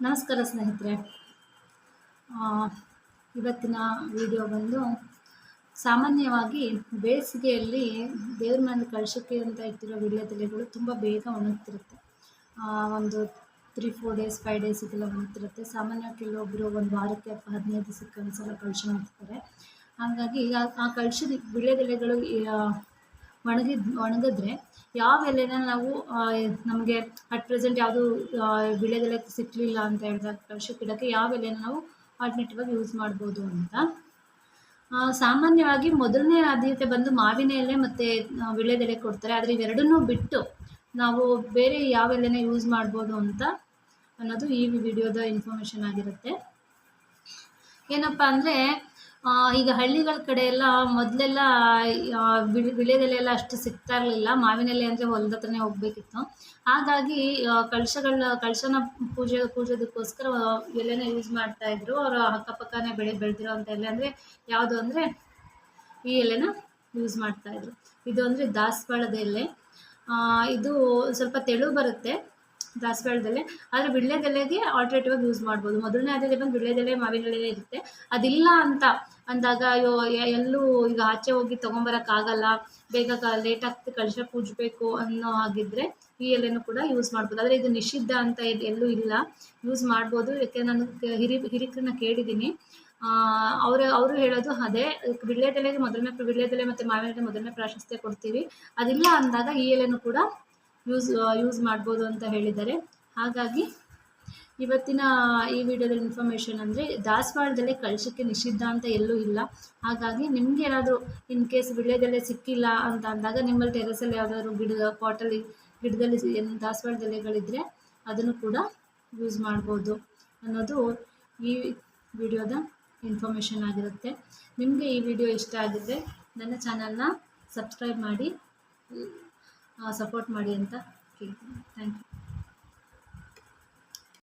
ನಮಸ್ಕಾರ ಸ್ನೇಹಿತರೆ. ಇವತ್ತಿನ ವಿಡಿಯೋ ಬಂದು ಸಾಮಾನ್ಯವಾಗಿ ಬೇಸಿಗೆಯಲ್ಲಿ ದೇವ್ರ ಮನೆ ಕಳಶಕ್ಕೆ ಅಂತ ಇಟ್ಟಿರೋ ವಿಳ್ಯದೆಲೆಗಳು ತುಂಬ ಬೇಗ ಒಣಗ್ತಿರುತ್ತೆ. ಒಂದು ತ್ರೀ ಫೋರ್ ಡೇಸ್ ಫೈವ್ ಡೇಸಿಗೆಲ್ಲ ಒಣಗ್ತಿರುತ್ತೆ. ಸಾಮಾನ್ಯವಾಗಿ ಕೆಲವೊಬ್ಬರು ಒಂದು ವಾರಕ್ಕೆ ಹದಿನೈದು ದಿವಸಕ್ಕೆ ಒಂದ್ಸಲ ಕಳಶ ಮಾಡ್ತಾರೆ. ಹಾಗಾಗಿ ಆ ಕಳಿಸಿದ ವೀಳ್ಯದೆಲೆಗಳು ಒಣಗಿದ್ ಒಣಗಿದ್ರೆ ಯಾವ ಎಲೆನ ನಾವು ನಮಗೆ ಅಟ್ ಪ್ರೆಸೆಂಟ್ ಯಾವುದು ವಿಳೆದೆಲೆ ಸಿಕ್ಕಲಿಲ್ಲ ಅಂತ ಹೇಳಿದಾಗ ಫ್ರೆಶ್ ಇಡಕ್ಕೆ ಯಾವ ಎಲೆನ ನಾವು ಆಲ್ಟರ್ನೇಟಿವ್ ಆಗಿ ಯೂಸ್ ಮಾಡ್ಬೋದು ಅಂತ. ಸಾಮಾನ್ಯವಾಗಿ ಮೊದಲನೇ ಆದ್ಯತೆ ಬಂದು ಮಾವಿನ ಎಲೆ ಮತ್ತು ವಿಳೆದೆಲೆ ಕೊಡ್ತಾರೆ. ಆದರೆ ಇವೆರಡನ್ನೂ ಬಿಟ್ಟು ನಾವು ಬೇರೆ ಯಾವ ಎಲೆನ ಯೂಸ್ ಮಾಡ್ಬೋದು ಅಂತ ಅನ್ನೋದು ಈ ವಿಡಿಯೋದ ಇನ್ಫಾರ್ಮೇಷನ್ ಆಗಿರುತ್ತೆ. ಏನಪ್ಪ ಅಂದರೆ ಈಗ ಹಳ್ಳಿಗಳ ಕಡೆ ಎಲ್ಲ ಮೊದಲೆಲ್ಲ ವಿಳ್ಯದೆಲೆಲ್ಲ ಅಷ್ಟು ಸಿಗ್ತಾ ಇರಲಿಲ್ಲ. ಮಾವಿನ ಎಲೆ ಅಂದರೆ ಹೊಲದ ಹತ್ರನೇ ಹೋಗಬೇಕಿತ್ತು. ಹಾಗಾಗಿ ಕಳಶಗಳ ಕಳಶನ ಪೂಜೆ ಪೂಜೋದಕ್ಕೋಸ್ಕರ ಎಲೆನ ಯೂಸ್ ಮಾಡ್ತಾ ಇದ್ರು. ಅವರ ಅಕ್ಕಪಕ್ಕನೇ ಬೆಳೆ ಬೆಳೆದಿರೋ ಅಂಥ ಎಲೆ ಅಂದರೆ ಯಾವುದು ಅಂದರೆ ಈ ಎಲೆನ ಯೂಸ್ ಮಾಡ್ತಾ ಇದ್ರು. ಇದು ಅಂದರೆ ದಾಸವಾಳದ ಎಲೆ. ಆ, ಇದು ಸ್ವಲ್ಪ ತೆಳು ಬರುತ್ತೆ. ದಾಸವಾಳದೆಲೆ ಆದರೆ ವಿಳ್ಯದೆಲೆಗೆ ಆಲ್ಟರ್ನೇಟಿವ್ ಆಗಿ ಯೂಸ್ ಮಾಡ್ಬೋದು. ಮೊದಲನೇ ಆದ್ಯತೆ ಬಂದು ವಿಳ್ಯದೆಲೆ ಮಾವಿನ ಎಲೆ ಇರುತ್ತೆ. ಅದಿಲ್ಲ ಅಂತ ಅಂದಾಗ, ಅಯ್ಯೋ ಎಲ್ಲೂ ಈಗ ಆಚೆ ಹೋಗಿ ತೊಗೊಂಬರೋಕ್ಕಾಗಲ್ಲ ಬೇಗ ಲೇಟ್ ಆಗ್ತಿ ಕಳಶ ಪೂಜಬೇಕು ಅನ್ನೋ ಹಾಗಿದ್ರೆ ಈ ಎಲೆನೂ ಕೂಡ ಯೂಸ್ ಮಾಡ್ಬೋದು. ಆದರೆ ಇದು ನಿಷಿದ್ಧ ಅಂತ ಎಲ್ಲೂ ಇಲ್ಲ. ಯೂಸ್ ಮಾಡ್ಬೋದು. ಯಾಕೆ ನಾನು ಹಿರಿ, ಹಿರಿಕರನ್ನ ಕೇಳಿದ್ದೀನಿ. ಅವರು ಅವರು ಹೇಳೋದು ಅದೇ. ವಿಳ್ಯದೆಲೆಗೆ ಮೊದಲನೇ ವಿಳ್ಯದೆಲೆ ಮತ್ತು ಮಾವಿನ ಮೊದಲನೇ ಪ್ರಾಶಸ್ತ್ಯ ಕೊಡ್ತೀವಿ. ಅದಿಲ್ಲ ಅಂದಾಗ ಈ ಎಲೆನೂ ಕೂಡ ಯೂಸ್ ಯೂಸ್ ಮಾಡ್ಬೋದು ಅಂತ ಹೇಳಿದ್ದಾರೆ. ಹಾಗಾಗಿ ಇವತ್ತಿನ ಈ ವಿಡಿಯೋದಲ್ಲಿ ಇನ್ಫಾರ್ಮೇಷನ್ ಅಂದರೆ ದಾಸವಾಳದಲ್ಲಿ ಕಳಶಕ್ಕೆ ನಿಷಿದ್ಧ ಅಂತ ಎಲ್ಲೂ ಇಲ್ಲ. ಹಾಗಾಗಿ ನಿಮ್ಗೆ ಏನಾದರೂ ಇನ್ ಕೇಸ್ ವಿಳ್ಯದಲ್ಲೇ ಸಿಕ್ಕಿಲ್ಲ ಅಂತ ಅಂದಾಗ ನಿಮ್ಮಲ್ಲಿ ಟೆರೆಸಲ್ಲಿ ಯಾವುದಾದ್ರು ಗಿಡ ಪಾಟಲ್ಲಿ ಗಿಡದಲ್ಲಿ ದಾಸವಾಳದ ಎಲೆಗಳಿದ್ದರೆ ಅದನ್ನು ಕೂಡ ಯೂಸ್ ಮಾಡ್ಬೋದು ಅನ್ನೋದು ಈ ವಿಡಿಯೋದ ಇನ್ಫಾರ್ಮೇಷನ್ ಆಗಿರುತ್ತೆ. ನಿಮಗೆ ಈ ವಿಡಿಯೋ ಇಷ್ಟ ಆಗಿದ್ದರೆ ನನ್ನ ಚಾನಲ್ನ ಸಬ್ಸ್ಕ್ರೈಬ್ ಮಾಡಿ. ಸಪೋರ್ಟ್ ಮಾಡಿ ಅಂತ ಕೇಳ್ತೀನಿ. Thank you